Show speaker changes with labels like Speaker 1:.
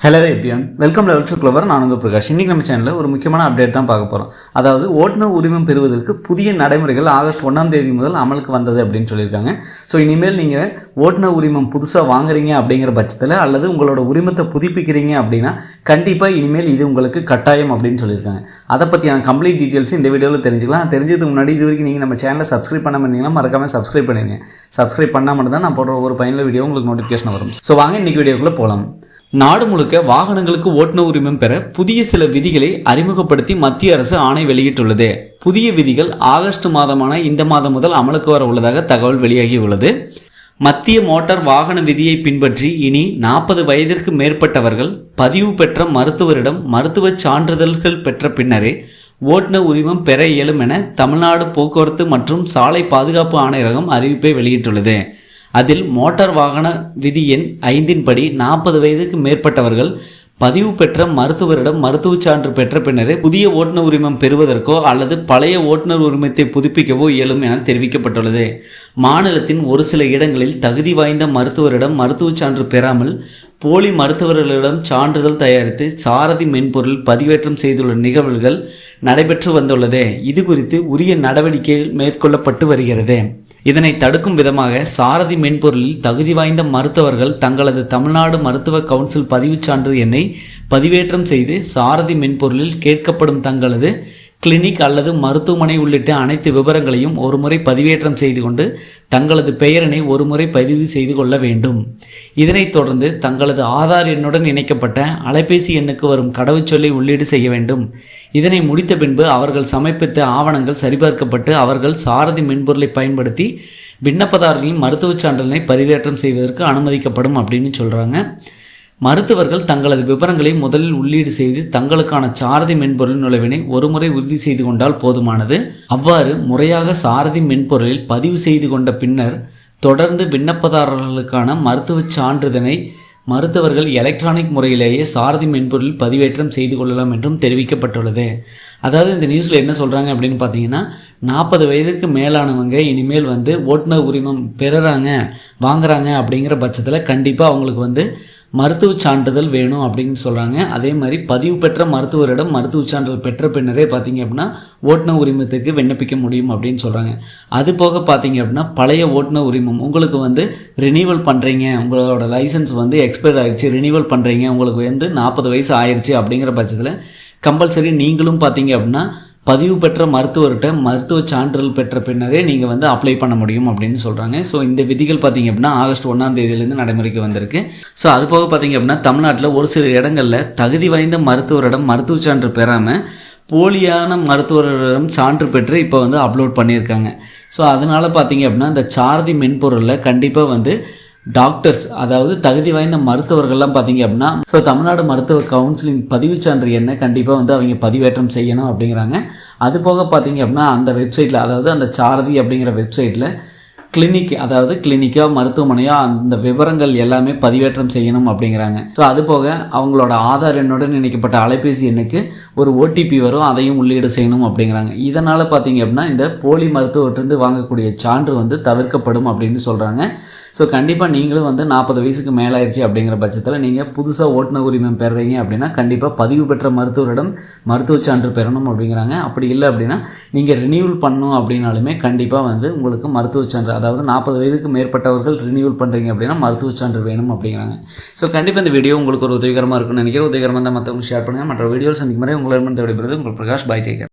Speaker 1: Hello எப்பியான் welcome level to clever நான் உங்கள் பிரகாஷ். இன்றைக்கி நம்ம சேனலில் ஒரு முக்கியமான அப்டேட் தான் பார்க்க போகிறோம் அதாவது ஓட்டுநர் உரிமம் பெறுவதற்கு புதிய நடைமுறைகள் ஆகஸ்ட் ஒன்றாம் தேதி முதல் அமலுக்கு வந்தது அப்படின்னு சொல்லியிருக்காங்க. ஸோ இனிமேல் நீங்கள் ஓட்டுநர் உரிமம் புதுசாக வாங்குறீங்க அப்படிங்கிற பட்சத்தில் அல்லது உங்களோட உரிமத்தை புதுப்பிக்கிறீங்க அப்படின்னா கண்டிப்பாக இனிமேல் இது உங்களுக்கு கட்டாயம் அப்படின்னு சொல்லியிருக்காங்க. அதை பற்றியான கம்ப்ளீட் டீட்டெயில்ஸ் இந்த வீடியோவில் தெரிஞ்சுக்கலாம். தெரிஞ்சதுக்கு முன்னாடி இது வரைக்கும் நீங்கள் நம்ம சேனலை சப்ஸ்கிரைப் பண்ண இருந்தீங்கன்னா மறக்காமல் சப்ஸ்கிரைப் பண்ணிடுங்க சப்ஸ்கிரைப் பண்ணால் மட்டும் தான் நான் போடுற ஒரு பயனுள்ள வீடியோ உங்களுக்கு நோட்டிஃபிகேஷன் வரும். ஸோ வாங்க இன்றைக்கி வீடியோக்குள்ளே போகலாம் நாடு முழுக்க வாகனங்களுக்கு ஓட்டுநர் உரிமம் பெற புதிய சில விதிகளை அறிமுகப்படுத்தி மத்திய அரசு ஆணை வெளியிட்டுள்ளது. புதிய விதிகள் ஆகஸ்ட் மாதமான இந்த மாதம் முதல் அமலுக்கு வர உள்ளதாக தகவல் வெளியாகியுள்ளது மத்திய மோட்டார் வாகன விதியை பின்பற்றி இனி நாற்பது வயதிற்கு மேற்பட்டவர்கள் பதிவு பெற்ற மருத்துவரிடம் மருத்துவச் சான்றிதழ்கள் பெற்ற பின்னரே ஓட்டுநர் உரிமம் பெற இயலும் என தமிழ்நாடு போக்குவரத்து மற்றும் சாலை பாதுகாப்பு ஆணையரகம் அறிவிப்பை வெளியிட்டுள்ளது. அதில் மோட்டார் வாகன விதி எண் ஐந்தின்படி நாற்பது வயதுக்கு மேற்பட்டவர்கள் பதிவு பெற்ற மருத்துவரிடம் மருத்துவச் சான்று பெற்ற பின்னரே புதிய ஓட்டுநர் உரிமம் பெறுவதற்கோ அல்லது பழைய ஓட்டுநர் உரிமத்தை புதுப்பிக்கவோ இயலும் என தெரிவிக்கப்பட்டுள்ளது. மாநிலத்தின் ஒரு சில இடங்களில் தகுதி வாய்ந்த மருத்துவரிடம் மருத்துவச் சான்று பெறாமல் போலி மருத்துவர்களிடம் சான்றிதழ் தயாரித்து சாரதி மென்பொருள் பதிவேற்றம் செய்துள்ள நிகழ்வுகள் நடைபெற்று வந்துள்ளது. இது குறித்து உரிய நடவடிக்கைகள் மேற்கொள்ளப்பட்டு வருகிறது. இதனை தடுக்கும் விதமாக சாரதி மென்பொருளில் தகுதி வாய்ந்த மருத்துவர்கள் தங்களது தமிழ்நாடு மருத்துவ கவுன்சில் பதிவுச் சான்று எண்ணை பதிவேற்றம் செய்து சாரதி மென்பொருளில் கேட்கப்படும் தங்களது கிளினிக் அல்லது மருத்துவமனை உள்ளிட்ட அனைத்து விவரங்களையும் ஒருமுறை பதிவேற்றம் செய்து கொண்டு தங்களது பெயரினை ஒருமுறை பதிவு செய்து கொள்ள வேண்டும். இதனைத் தொடர்ந்து தங்களது ஆதார் எண்ணுடன் இணைக்கப்பட்ட அலைபேசி எண்ணுக்கு வரும் கடவுச்சொல்லை உள்ளீடு செய்ய வேண்டும். இதனை முடித்த பின்பு அவர்கள் சமர்ப்பித்த ஆவணங்கள் சரிபார்க்கப்பட்டு அவர்கள் சாரதி மென்பொருளை பயன்படுத்தி விண்ணப்பதாரர்களின் மருத்துவச் சான்றிதழை பதிவேற்றம் செய்வதற்கு அனுமதிக்கப்படும் அப்படின்னு சொல்கிறாங்க மருத்துவர்கள் தங்களது விவரங்களை முதலில் உள்ளீடு செய்து தங்களுக்கான சாரதி மென்பொருள் நுழைவினை ஒருமுறை உறுதி செய்து கொண்டால் போதுமானது. அவ்வாறு முறையாக சாரதி மென்பொருளில் பதிவு செய்து கொண்ட பின்னர் தொடர்ந்து விண்ணப்பதாரர்களுக்கான மருத்துவச் சான்றிதழை மருத்துவர்கள் எலக்ட்ரானிக் முறையிலேயே சாரதி மென்பொருள் பதிவேற்றம் செய்து கொள்ளலாம் என்றும் தெரிவிக்கப்பட்டுள்ளது. அதாவது இந்த நியூஸில் என்ன சொல்கிறாங்க அப்படின்னு பார்த்தீங்கன்னா நாற்பது வயதுக்கு மேலானவங்க இனிமேல் வந்து ஓட்டுநர் உரிமம் பெறுறாங்க வாங்குறாங்க அப்படிங்கிற பட்சத்தில் கண்டிப்பாக அவங்களுக்கு வந்து மருத்துவ சான்றிதழ் வேணும் அப்படின்னு சொல்கிறாங்க அதே மாதிரி பதிவு பெற்ற மருத்துவரிடம் மருத்துவ சான்றிதழ் பெற்ற பின்னரே பார்த்தீங்க அப்படின்னா ஓட்டுநர் உரிமத்துக்கு விண்ணப்பிக்க முடியும் அப்படின்னு சொல்கிறாங்க அது போக பார்த்தீங்க அப்படின்னா பழைய ஓட்டுநர் உரிமம். உங்களுக்கு வந்து ரினீவல் பண்ணுறீங்க உங்களோட லைசன்ஸ் வந்து எக்ஸ்பயர் ஆகிடுச்சு ரினீவல் பண்ணுறீங்க உங்களுக்கு வந்து நாற்பது வயசு ஆயிடுச்சு அப்படிங்கிற பட்சத்தில் கம்பல்சரி நீங்களும் பார்த்தீங்க அப்படின்னா பதிவு பெற்ற மருத்துவர்கிட்ட மருத்துவ சான்றிதழ் பெற்ற பின்னரே நீங்கள் வந்து அப்ளை பண்ண முடியும் அப்படின்னு சொல்கிறாங்க ஸோ இந்த விதிகள் பார்த்தீங்க அப்படின்னா ஆகஸ்ட் ஒன்றாம் தேதியிலேருந்து நடைமுறைக்கு வந்திருக்கு. ஸோ அது போக பார்த்தீங்க அப்படின்னா தமிழ்நாட்டில் ஒரு சில இடங்களில் தகுதி வாய்ந்த மருத்துவரிடம் மருத்துவ சான்று பெறாமல் போலியான மருத்துவரிடம் சான்று பெற்று இப்போ வந்து அப்லோட் பண்ணியிருக்காங்க. ஸோ அதனால் பார்த்தீங்க அப்படின்னா இந்த சாரதி மென்பொருளில் கண்டிப்பாக வந்து டாக்டர்ஸ் அதாவது தகுதி வாய்ந்த மருத்துவர்கள்லாம் பார்த்தீங்க அப்படின்னா ஸோ தமிழ்நாடு மருத்துவ கவுன்சிலிங் பதிவு சான்று என்ன கண்டிப்பாக வந்து அவங்க பதிவேற்றம் செய்யணும் அப்படிங்கிறாங்க. அது போக பார்த்தீங்க அப்படின்னா அந்த வெப்சைட்டில் அதாவது அந்த சாரதி அப்படிங்கிற வெப்சைட்டில் கிளினிக் அதாவது கிளினிக்கோ மருத்துவமனையோ அந்த விவரங்கள் எல்லாமே பதிவேற்றம் செய்யணும் அப்படிங்கிறாங்க. ஸோ அது போக அவங்களோட ஆதார் எண்ணுடன் இணைக்கப்பட்ட அலைபேசி எண்ணுக்கு ஒரு ஓடிபி வரும் அதையும் உள்ளீடு செய்யணும் அப்படிங்கிறாங்க. இதனால் பார்த்தீங்க அப்படின்னா இந்த போலி மருத்துவர்கிட்டருந்து வாங்கக்கூடிய சான்று வந்து தவிர்க்கப்படும் அப்படின்னு சொல்கிறாங்க ஸோ கண்டிப்பாக நீங்களும் வந்து நாற்பது வயசுக்கு மேலாயிருச்சு அப்படிங்கிற பட்சத்தில் நீங்கள் புதுசாக ஓட்டுநர் உரிமம் பெறுறீங்க அப்படின்னா கண்டிப்பாக பதிவு பெற்ற மருத்துவரிடம் மருத்துவ சான்று பெறணும் அப்படிங்கிறாங்க. அப்படி இல்லை அப்படின்னா நீங்கள் ரினியூவல் பண்ணணும் அப்படின்னாலுமே கண்டிப்பாக வந்து உங்களுக்கு மருத்துவ சான்று அதாவது நாற்பது வயதுக்கு மேற்பட்டவர்கள் ரினியூவல் பண்ணுறீங்க அப்படின்னா மருத்துவ சான்று வேணும் அப்படிங்கிறாங்க. ஸோ கண்டிப்பாக இந்த வீடியோ உங்களுக்கு ஒரு உதவிகரமாக இருக்கும்னு நினைக்கிறேன். உதவிகரமாக தான் மற்றவங்க ஷேர் பண்ணுங்கள் மற்ற வீடியோவில் சந்திக்கும் முறை உங்களிடமிருந்து விடைபெறுவது உங்கள் பிரகாஷ். பாய் டேக்கர்